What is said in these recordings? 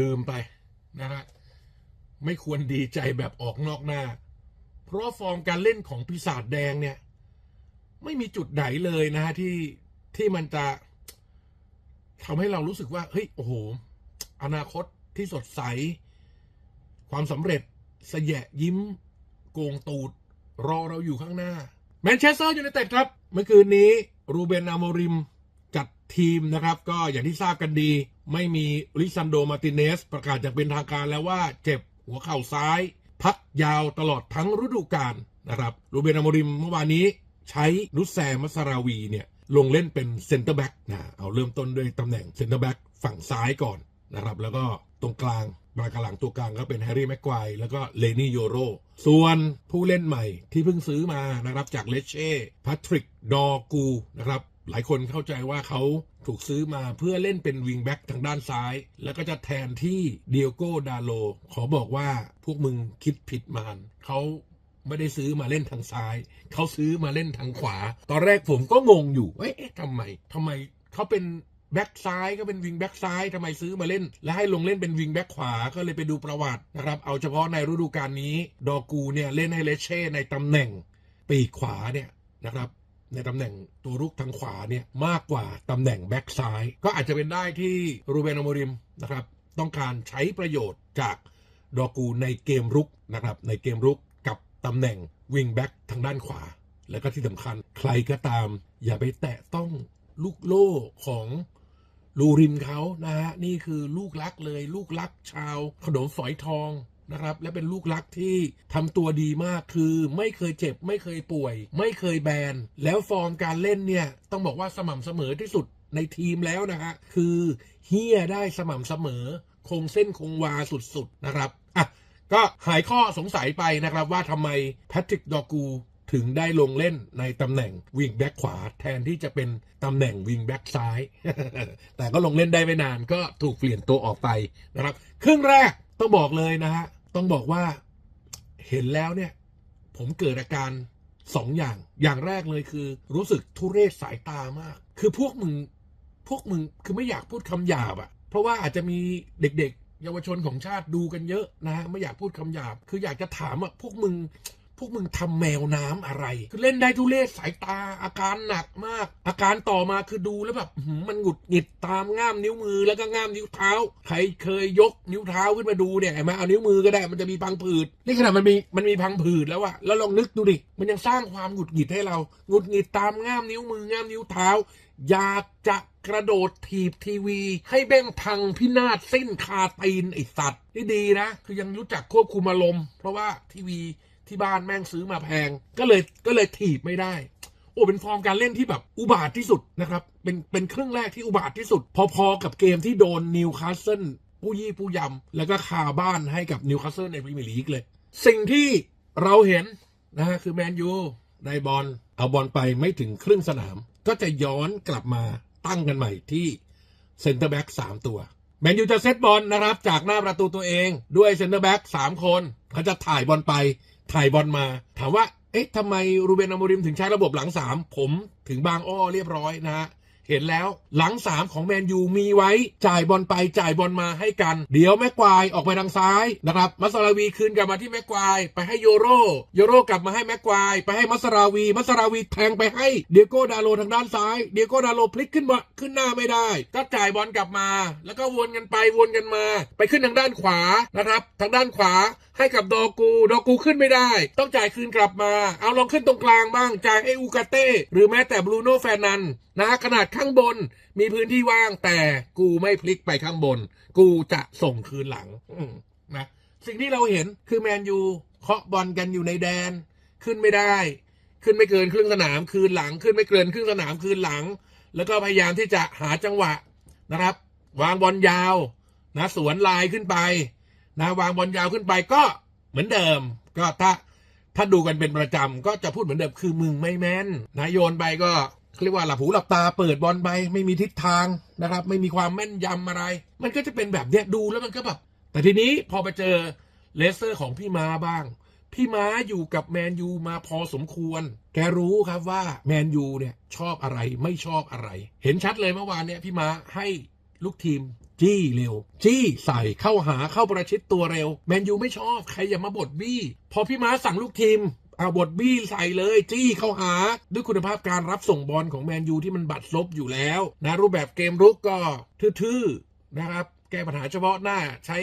ลืมไปนะฮะไม่ควรดีใจแบบออกนอกหน้า เพราะฟอร์มการเล่นของปีศาจแดงเนี่ย ไม่มีจุดไหนเลยนะฮะที่ที่มันจะทำให้เรารู้สึกว่าเฮ้ยโอ้โห อนาคตที่สดใส ความสำเร็จสยะยิ้ม โกงตูด รอเราอยู่ข้างหน้า แมนเชสเตอร์ยูไนเต็ดครับ เมื่อคืนนี้ รูเบน อาโมริม จัดทีมนะครับ ก็อย่างที่ทราบกันดี ไม่มีลิซันโดมาติเนส ประกาศอย่างเป็นทางการแล้วว่าเจ็บหัวเข่าซ้าย พักยาวตลอดทั้งฤดูกาลนะครับรูเบนอมโมริมเมื่อวานนี้ใช้นุสแซมัสราวีเนี่ยลงเล่นเป็นเซนเตอร์แบ็กนะเอาเริ่มต้นด้วยตำแหน่งเซนเตอร์แบ็กฝั่งซ้ายก่อนนะครับแล้วก็ตรงกลางบรากหลังตัวกลางก็เป็นแฮร์รี่แม็กควายแล้วก็เลนี่โยโร ส่วนผู้เล่นใหม่ที่เพิ่งซื้อมานะครับจากเลเช่แพทริกดอกูนะครับ หลายคนเข้าใจว่าเขาถูกซื้อมาเพื่อเล่นเป็นวิงแบ็กทางด้านซ้าย แล้วก็จะแทนที่เดียโก้ดาโล ขอบอกว่าพวกมึงคิดผิดมานเขาไม่ได้ซื้อมาเล่นทางซ้าย เขาซื้อมาเล่นทางขวา ตอนแรกผมก็งงอยู่ เอ๊ะทำไมทำไมเขาเป็นแบ็กซ้ายก็เป็นวิงแบ็กซ้ายทำไมซื้อมาเล่น และให้ลงเล่นเป็นวิงแบ็กขวาก็เลยไปดูประวัตินะครับ เอาเฉพาะในฤดูกาลนี้ ดอกูเนี่ยเล่นให้เลเช่ในตำแหน่งปีกขวาเนี่ยนะครับ ในตำแหน่งตัวรุกทางขวาเนี่ยมากกว่าตำแหน่งแบ็กซ้าย ก็อาจจะเป็นได้ที่รูเบนอโมริมนะครับต้องการใช้ประโยชน์จากดอกูในเกมรุกนะครับในเกมรุกกับตำแหน่งวิงแบ็กทางด้านขวา แล้วก็ที่สำคัญใครก็ตาม อย่าไปแตะต้องลูกโล่ของลูริมเขานะฮะนี่คือลูกรักเลย ลูกรักชาวขนมฝอยทอง นะครับ และเป็นลูกรักที่ทำตัวดีมากคือไม่เคยเจ็บ ไม่เคยป่วย ไม่เคยแบน แล้วฟอร์มการเล่นเนี่ยต้องบอกว่าสม่ำเสมอที่สุดในทีมแล้วนะฮะคือเฮียได้สม่ำเสมอ คงเส้นคงวาสุดๆนะครับอะก็หายข้อสงสัยไปนะครับว่าทำไมแพทริกดอกูถึงได้ลงเล่นในตำแหน่งวิงแบ็กขวา แทนที่จะเป็นตำแหน่งวิงแบ็กซ้าย แต่ก็ลงเล่นได้ไม่นานก็ถูกเปลี่ยนตัวออกไปนะครับ ครึ่งแรก ต้องบอกเลยนะฮะ ต้องบอกว่าเห็นแล้วเนี่ย ผมเกิดอาการสองอย่าง อย่างแรกเลยคือ รู้สึกทุเรศสายตามาก คือพวกมึง พวกมึงคือไม่อยากพูดคำหยาบอะเพราะว่าอาจจะมีเด็กๆ เยาวชนของชาติดูกันเยอะนะฮะ ไม่อยากพูดคำหยาบ คืออยากจะถามว่าพวกมึง วกมึงทำแมวน้ำอะไร คือเล่นได้ทุเรศสายตาอาการหนักมาก อาการต่อมาคือดูแล้วแบบมันหงุดหงิดตามง่ามนิ้วมือแล้วก็ง่ามนิ้วเท้า ใครเคยยกนิ้วเท้าขึ้นมาดูเนี่ยเห็นไหมเอานิ้วมือก็ได้มันจะมีพังผืดนี่ขนาดมันมีมันมีพังผืดแล้วอะแล้วลองนึกดูดิมันยังสร้างความหงุดหงิดให้เราหงุดหงิดตามง่ามนิ้วมือง่ามนิ้วเท้า อยากจะกระโดดถีบทีวี ให้แบ้งพังพินาศสิ้นคาตีนไอสัตว์นี่ดีนะ คือยังรู้จักควบคุมอารมณ์เพราะว่าทีวี ที่บ้านแม่งซื้อมาแพง ก็เลยก็เลยถีบไม่ได้ โอ้เป็นฟอร์มการเล่นที่แบบอุบาทที่สุดนะครับ เป็นเป็นครึ่งแรกที่อุบาทที่สุด พอๆกับเกมที่โดนนิวคาสเซิลผู้ยี่ผู้ยำแล้วก็คาบ้านให้กับนิวคาสเซิลในพรีเมียร์ลีกเลย สิ่งที่เราเห็นนะฮะคือแมนยูได้บอลเอาบอลไปไม่ถึงครึ่งสนาม ก็จะย้อนกลับมาตั้งกันใหม่ที่เซนเตอร์แบ็กสามตัวแมนยูจะเซตบอลนะครับ จากหน้าประตูตัวเองด้วยเซนเตอร์แบ็กสามคนเขาจะถ่ายบอลไป ถ่ายบอลมา ถามว่า เอ๊ะทำไมรูเบนอโมริมถึงใช้ระบบหลังสามผมถึงบางอ้อเรียบร้อยนะฮะ เห็นแล้วหลังสามของแมนยูมีไว้จ่ายบอลไปจ่ายบอลมาให้กัน เดี๋ยวแม็กควายออกไปทางซ้ายนะครับมัสราวีคืนกลับมาที่แม็กควายไปให้โยโรโยโรกลับมาให้แม็กควายไปให้มัสราวีมัสราวีแทงไปให้เดียโก้ดาโลทางด้านซ้ายเดียโก้ดาโลพลิกขึ้นมาขึ้นหน้าไม่ได้ ก็จ่ายบอลกลับมา แล้วก็วนกันไปวนกันมา ไปขึ้นทางด้านขวานะครับ ทางด้านขวาให้กับดอกู ดอกูขึ้นไม่ได้ ต้องจ่ายคืนกลับมา เอาลองขึ้นตรงกลางบ้างจ่ายให้อูกาเต้หรือแม้แต่บรูโน่แฟร์นันนะขนาดข้างบน มีพื้นที่ว่างแต่กูไม่พลิกไปข้างบน กูจะส่งคืนหลังนะสิ่งที่เราเห็นคือแมนยูเคาะบอลกันอยู่ในแดน ขึ้นไม่ได้ ขึ้นไม่เกินครึ่งสนามคืนหลัง ขึ้นไม่เกินครึ่งสนามคืนหลัง แล้วก็พยายามที่จะหาจังหวะนะครับ วางบอลยาวนะสวนลายขึ้นไปนะวางบอลยาวขึ้นไปก็เหมือนเดิม ก็ถ้าถ้าดูกันเป็นประจำก็จะพูดเหมือนเดิมคือมึงไม่แม่นนะโยนไปก็ เรียกว่าหลับหูหลับตาเปิดบอลไปไม่มีทิศทางนะครับ ไม่มีความแม่นยำอะไร มันก็จะเป็นแบบเนี้ยดูแล้วมันก็แบบแต่ทีนี้พอไปเจอเลสเตอร์ของพี่ม้าบ้าง พี่ม้าอยู่กับแมนยูมาพอสมควร แกรู้ครับว่าแมนยูเนี่ยชอบอะไรไม่ชอบอะไร เห็นชัดเลยเมื่อวานเนี่ยพี่ม้าให้ลูกทีมจี้เร็ว จี้ใส่เข้าหาเข้าประชิดตัวเร็ว แมนยูไม่ชอบใครอย่ามาบดบี้ พอพี่ม้าสั่งลูกทีม เอาบทบี้ใส่เลย จี้เข้าหา ด้วยคุณภาพการรับส่งบอลของแมนยูที่มันบัดซบอยู่แล้วนะรูปแบบเกมรุกก็ทื่อๆนะครับ แก้ปัญหาเฉพาะหน้าใช้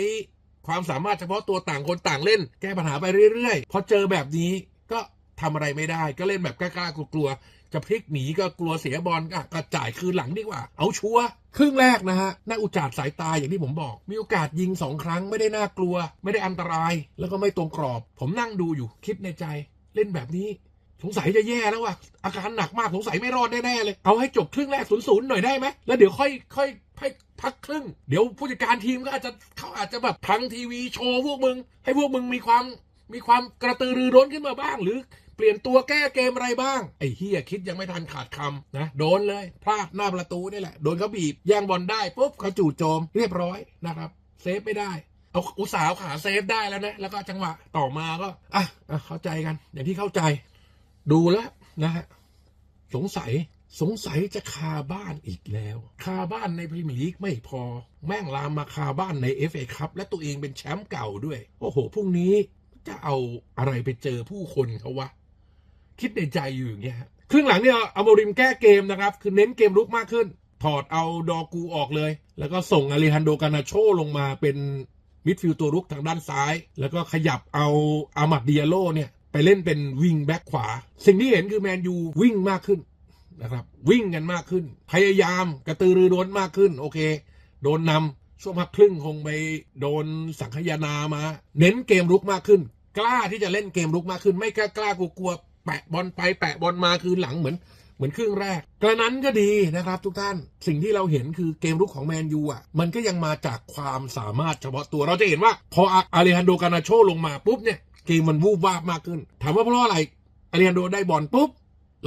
ความสามารถเฉพาะตัวต่างคนต่างเล่น แก้ปัญหาไปเรื่อยๆ พอเจอแบบนี้ก็ทำอะไรไม่ได้ ก็เล่นแบบกล้าๆกลัวๆจะพลิกหนีก็กลัวเสียบอลก็กระจ่ายคืนหลังดีกว่า เอาชัวร์ครึ่งแรกนะฮะน่าอุจจาดสายตาอย่างที่ผมบอก มีโอกาสยิงสองครั้งไม่ได้น่ากลัว ไม่ได้อันตราย แล้วก็ไม่ตรงกรอบ ผมนั่งดูอยู่คิดในใจ เล่นแบบนี้ สงสัยจะแย่แล้วว่ะอาการหนักมากสงสัยไม่รอดแน่ๆเลย เอาให้จบครึ่งแรกศูนย์ศูนย์หน่อยได้ไหมแล้วเดี๋ยวค่อยค่อยให้พักครึ่ง เดี๋ยวผู้จัดการทีมก็อาจจะเขาอาจจะแบบพังทีวีโชว์พวกมึง ให้พวกมึงมีความมีความกระตือรือร้นขึ้นมาบ้างหรือเปลี่ยนตัวแก้เกมอะไรบ้าง ไอ้เฮียคิดยังไม่ทันขาดคำนะ โดนเลยพลาดหน้าประตูนี่แหละ โดนเขาบีบแย่งบอลได้ปุ๊บเขาจู่โจมเรียบร้อยนะครับ เซฟไม่ได้ เอาอุตสาห์ขาเซฟได้แล้วนะแล้วก็จังหวะต่อมาก็อะอะเข้าใจกัน อย่างที่เข้าใจ ดูแล้วนะฮะสงสัยสงสัยจะคาบ้านอีกแล้ว คาบ้านในพรีเมียร์ลีกไม่พอ แม่งลามมาคาบ้านใน FA คัพและตัวเองเป็นแชมป์เก่าด้วย โอ้โห พรุ่งนี้จะเอาอะไรไปเจอผู้คนเขาวะ คิดในใจอยู่อย่างเงี้ยครึ่งหลังเนี่ยอาโมริมแก้เกมนะครับ คือเน้นเกมรุกมากขึ้น ถอดเอาดอกูออกเลย แล้วก็ส่งอาริฮันโดกานาโชลงมาเป็น มิดฟิลด์ตัวรุกทางด้านซ้าย แล้วก็ขยับเอาอามัดเดียโลเนี่ยไปเล่นเป็นวิงแบ็คขวา สิ่งที่เห็นคือแมนยูวิ่งมากขึ้นนะครับวิ่งกันมากขึ้น พยายามกระตือรือร้นมากขึ้น โอเค โดนนำช่วงพักครึ่งคงไปโดนสังคานามา เน้นเกมรุกมากขึ้น กล้าที่จะเล่นเกมรุกมากขึ้น ไม่กล้ากล้ากลัวกลัวแปะบอลไปแปะบอลมาคือหลังเหมือน เหมือนครึ่งแรก กระนั้นก็ดีนะครับทุกท่านสิ่งที่เราเห็นคือเกมรุกของแมนยูอะมันก็ยังมาจากความสามารถเฉพาะตัวเราจะเห็นว่า พออาริฮันโดกานาโชลงมาปุ๊บเนี่ยเกมมันวูบวาบมากขึ้น ถามว่าเพราะอะไรอาริฮันโดได้บอลปุ๊บ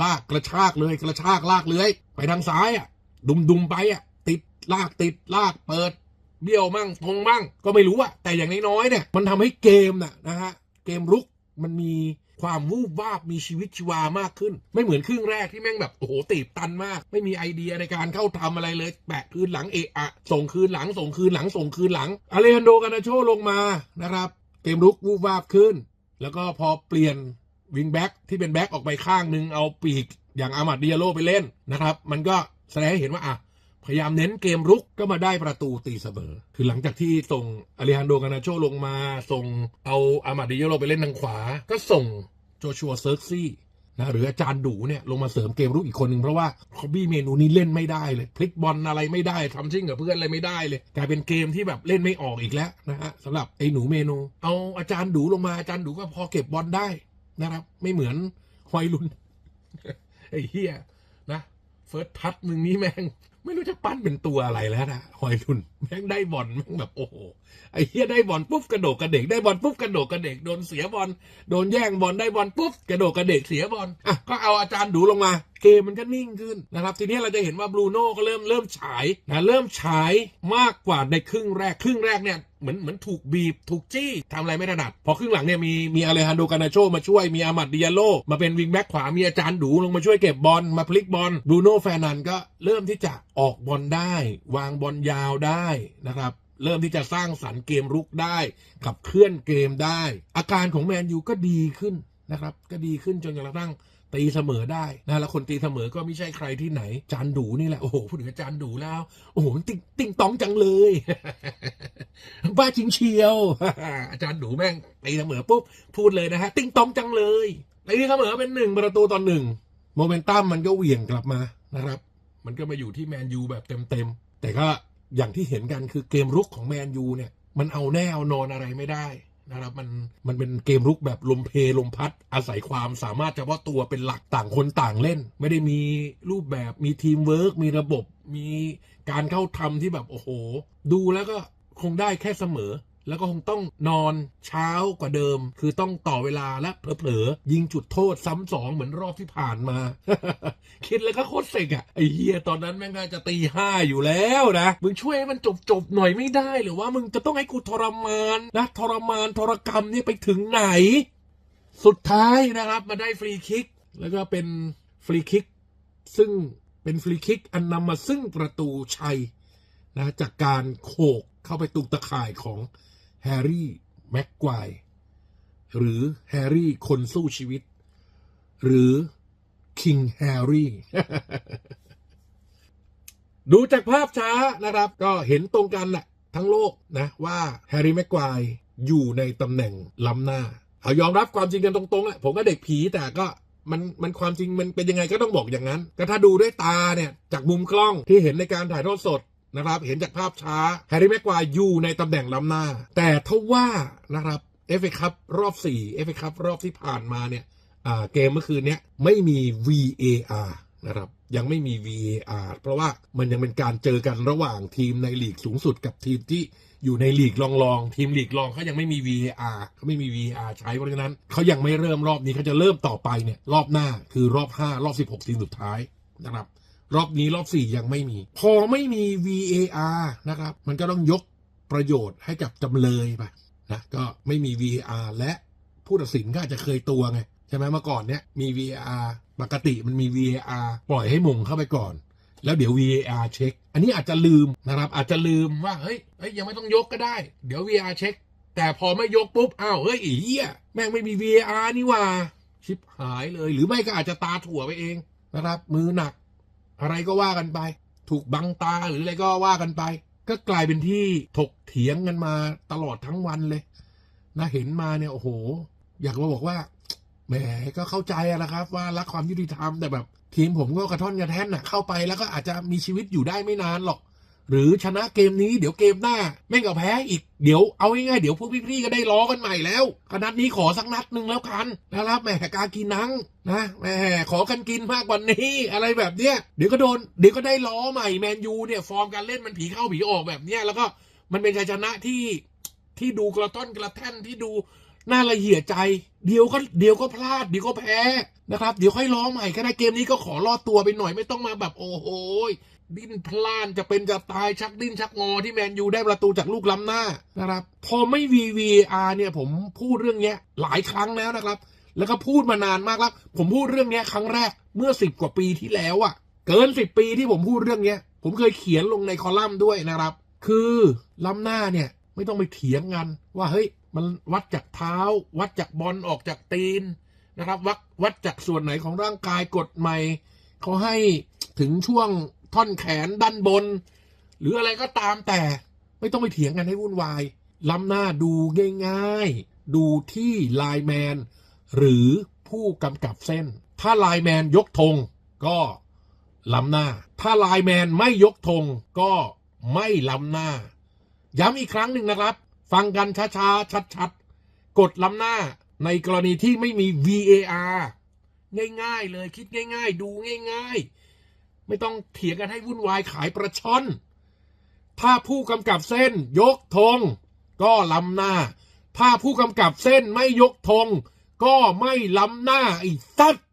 ลากกระชากเลยกระชากลากเลยไปทางซ้ายอะดุมดุมๆไปอะติดลากติดลากเปิดเบี้ยวมั่งตรงมั่งก็ไม่รู้อะแต่อย่างน้อยๆเนี่ยมันทำให้เกมน่ะนะฮะเกมรุกมันมี ความวูบวาบมีชีวิตชีวามากขึ้น ไม่เหมือนครึ่งแรกที่แม่งแบบโอ้โหตีบตันมาก ไม่มีไอเดียในการเข้าทำอะไรเลย แปะคืนหลังเอะอะส่งคืนหลังส่งคืนหลังส่งคืนหลังอเลฮันโดกานาโชลงมานะครับเกมรุกวูบวาบขึ้น แล้วก็พอเปลี่ยนวิงแบ็กที่เป็นแบ็กออกไปข้างหนึ่งเอาปีกอย่างอามัดเดียโลไปเล่นนะครับมันก็แสดงให้เห็นว่าอะพยายามเน้นเกมรุกก็มาได้ประตูตีเสมอ คือหลังจากที่ส่งอาริฮันโดกานาโชลงมา ส่งเอาอามาดิโยโลไปเล่นทางขวา ก็ส่ง จชัวเซิร์กซี่นะหรืออาจารย์ดูเนี่ยลงมาเสริมเกมรุกอีกคนหนึ่งเพราะว่าคอบบี้เมนูนี้เล่นไม่ได้เลยพลิกบอลอะไรไม่ได้ทำชิ่งกับเพื่อนอะไรไม่ได้เลยกลายเป็นเกมที่แบบเล่นไม่ออกอีกแล้วนะฮะสำหรับไอ้หนูเมนู เอาอาจารย์ดูลงมาอาจารย์ดูก็พอเก็บบอลได้นะครับ ไม่เหมือนฮอยลุนไอ้เฮียนะเฟิร์สทัชมึงนี้แม่ง ไม่รู้จะปั้นเป็นตัวอะไรแล้วนะหอยทุนแม่งได้บอลแม่งแบบโอ้โห ไอ้เฮียได้บอลปุ๊บกระโดดกระเดกได้บอลปุ๊บกระโดดกระเดกโดนเสียบอลโดนแย่งบอลได้บอลปุ๊บกระโดดกระเดกเสียบอลอะก็เอาอาจารย์ดูลงมา เกมมันก็นิ่งขึ้นนะครับทีนี้เราจะเห็นว่าบรูโน่ก็เริ่มเริ่มฉายนะเริ่มฉายมากกว่าในครึ่งแรกครึ่งแรกเนี่ยเหมือนเหมือนถูกบีบถูกจี้ทำอะไรไม่ถนัด พอครึ่งหลังเนี่ยมีมีอาเลฮันโดกานาโชมาช่วยมีอามัดดิยาโลมาเป็นวิงแบ็คขวามีอาจารย์ดูลงมาช่วยเก็บบอลมาพลิกบอลบรูโน่แฟร์นันก็เริ่มที่จะออกบอลได้ วางบอลยาวได้นะครับ เริ่มที่จะสร้างสรรค์เกมรุกได้ขับเคลื่อนเกมได้ อาการของแมนยูก็ดีขึ้นนะครับ ก็ดีขึ้นจนกระทั่งตีเสมอได้นะแล้วคนตีเสมอก็ไม่ใช่ใครที่ไหน จานดูนี่แหละ โอ้โหพูดถึงอาจารย์ดูแล้ว โอ้โหติ๊งติ๊งตองจังเลย บ้าจริงเชียว อาจารย์ดูแม่งตีเสมอปุ๊บพูดเลยนะฮะ ติ๊งตองจังเลยตีเสมอเป็นหนึ่งประตูต่อหนึ่งโมเมนตัมมันก็เหวี่ยงกลับมานะครับ มันก็มาอยู่ที่แมนยูแบบเต็มๆแต่ก็ อย่างที่เห็นกันคือเกมรุกของแมนยูเนี่ย มันเอาแน่เอานอนอะไรไม่ได้นะครับมันมันเป็นเกมรุกแบบลมเพลมพัด อาศัยความสามารถเฉพาะตัวเป็นหลักต่างคนต่างเล่น ไม่ได้มีรูปแบบมีทีมเวิร์กมีระบบ มีการเข้าทำที่แบบโอ้โห ดูแล้วก็คงได้แค่เสมอ แล้วก็คงต้องนอนเช้ากว่าเดิม คือต้องต่อเวลาและเผลอๆยิงจุดโทษซ้ำสองเหมือนรอบที่ผ่านมา คิดแล้วก็โคตรเซ็งอะไอ้เฮียตอนนั้นแม่งน่าจะตีห้าอยู่แล้วนะ มึงช่วยให้มันจบจบๆหน่อยไม่ได้หรือว่ามึงจะต้องให้กูทรมานนะทรมานทรกรรมนี่ไปถึงไหน สุดท้ายนะครับมาได้ฟรีคิก แล้วก็เป็นฟรีคิก ซึ่งเป็นฟรีคิกอันนำมาซึ่งประตูชัยนะจากการโขกเข้าไปตุกตะข่ายของ แฮร์รี่แม็กควายหรือแฮร์รี่คนสู้ชีวิต หรือคิงแฮร์รี่ดูจากภาพช้านะครับ ก็เห็นตรงกันแหละทั้งโลกนะว่าแฮร์รี่แม็กควายอยู่ในตำแหน่งล้ำหน้า เอายอมรับความจริงกันตรงๆแหละผมก็เด็กผีแต่ก็มันมันความจริงมันเป็นยังไงก็ต้องบอกอย่างนั้น ก็ถ้าดูด้วยตาเนี่ย จากมุมกล้องที่เห็นในการถ่ายทอดสด นะครับ เห็นจากภาพช้าแฮร์รี่แม็กควายอยู่ในตำแหน่งล้ำหน้า แต่ทว่านะครับเอฟเอคัพรอบ4เอฟเอคัพรอบที่ผ่านมาเนี่ยเกมเมื่อคืนเนี้ยไม่มี VAR นะครับยังไม่มี VAR เพราะว่ามันยังเป็นการเจอกันระหว่างทีมในลีกสูงสุดกับทีมที่อยู่ในลีกรองๆทีมลีกรองเขายังไม่มี VAR เขาไม่มี VAR ใช้เพราะฉะนั้นเขายังไม่เริ่มรอบนี้เขาจะเริ่มต่อไปเนี่ยรอบหน้าคือรอบ 5 รอบ 16 ทีมสุดท้ายนะครับ รอบนี้รอบ4ยังไม่มี พอไม่มี VAR นะครับ มันก็ต้องยกประโยชน์ให้กับจำเลยไปนะก็ไม่มี VAR และผู้ตัดสินก็อาจจะเคยตัวไงใช่ไหมเมื่อก่อนเนี้ยมี VAR ปกติมันมี VAR ปล่อยให้มงเข้าไปก่อน แล้วเดี๋ยว VAR เช็ค อันนี้อาจจะลืมนะครับ อาจจะลืมว่าเฮ้ยเฮ้ยยังไม่ต้องยกก็ได้ เดี๋ยว VAR เช็ค แต่พอไม่ยกปุ๊บอ้าวเฮ้ยอ้เหี้ยแม่งไม่มี VAR นี่ว่าชิบหายเลย หรือไม่ก็อาจจะตาถั่วไปเองนะครับ มือหนัก อะไรก็ว่ากันไป ถูกบังตาหรืออะไรก็ว่ากันไป ก็กลายเป็นที่ถกเถียงกันมาตลอดทั้งวันเลยนะเห็นมาเนี่ยโอ้โห อยากมาบอกว่าแหมก็เข้าใจอะนะครับ ว่ารักความยุติธรรมแต่แบบ ทีมผมก็กระท่อนกระแท่นน่ะเข้าไปแล้วก็อาจจะมีชีวิตอยู่ได้ไม่นานหรอก หรือชนะเกมนี้เดี๋ยวเกมหน้า แม่งก็แพ้อีก เดี๋ยวเอาง่ายๆเดี๋ยวพวกพี่ๆก็ได้ล้อกันใหม่แล้วขนัดนี้ขอสักนัดหนึ่งแล้วกันนะครับแหมกากินนังนะแหมขอกันกินมากกว่านี้ อะไรแบบเนี้ยเดี๋ยวก็โดนเดี๋ยวก็ได้ล้อใหม่แมนยูเนี่ยฟอร์มการเล่นมันผีเข้าผีออกแบบเนี้ยแล้วก็มันเป็นชัยชนะที่ที่ดูกระต้อนกระแท่นที่ดูน่าละเหี่ยใจ เดี๋ยวก็เดี๋ยวก็พลาดเดี๋ยวก็แพ้นะครับ เดี๋ยวค่อยร้อใหม่แค่ในเกมนี้ก็ขอรอดตัวไปหน่อยไม่ต้องมาแบบโอ้โห ดิ้นพล่านจะเป็นจะตายชักดิ้นชักงอที่แมนยูได้ประตูจากลูกล้ำหน้านะครับ พอไม่ VVR เนี่ยผมพูดเรื่องเนี้ยหลายครั้งแล้วนะครับ แล้วก็พูดมานานมากแล้ว ผมพูดเรื่องเนี้ยครั้งแรกเมื่อสิบกว่าปีที่แล้วอะ่ะ เกินสิบปีที่ผมพูดเรื่องเนี้ยผมเคยเขียนลงในคอลัมน์ด้วยนะครับ คือล้ำหน้าเนี่ยไม่ต้องไปเถียงกันว่าเฮ้ยมันวัดจากเท้า วัดจากบอลออกจากตีนนะครับวัดวัดจากส่วนไหนของร่างกายกดใหม่เขาให้ถึงช่วง ท่อนแขนด้านบน หรืออะไรก็ตามแต่ไม่ต้องไปเถียงกันให้วุ่นวาย ล้ำหน้าดูง่ายๆ ดูที่ไลน์แมน หรือผู้กำกับเส้น ถ้าไลน์แมนยกธงก็ล้ำหน้า ถ้าไลน์แมนไม่ยกธงก็ไม่ล้ำหน้า ย้ำอีกครั้งหนึ่งนะครับ ฟังกันช้าๆ ชัดๆ กดล้ำหน้าในกรณีที่ไม่มี VAR ง่ายๆ เลยคิดง่าย ๆ ดูง่าย ๆ ไม่ต้องเถียงกันให้วุ่นวายขายประชอนถ้าผู้กำกับเส้นยกธงก็ล้ำหน้า ถ้าผู้กำกับเส้นไม่ยกธงก็ไม่ล้ำหน้าอีกสัตว์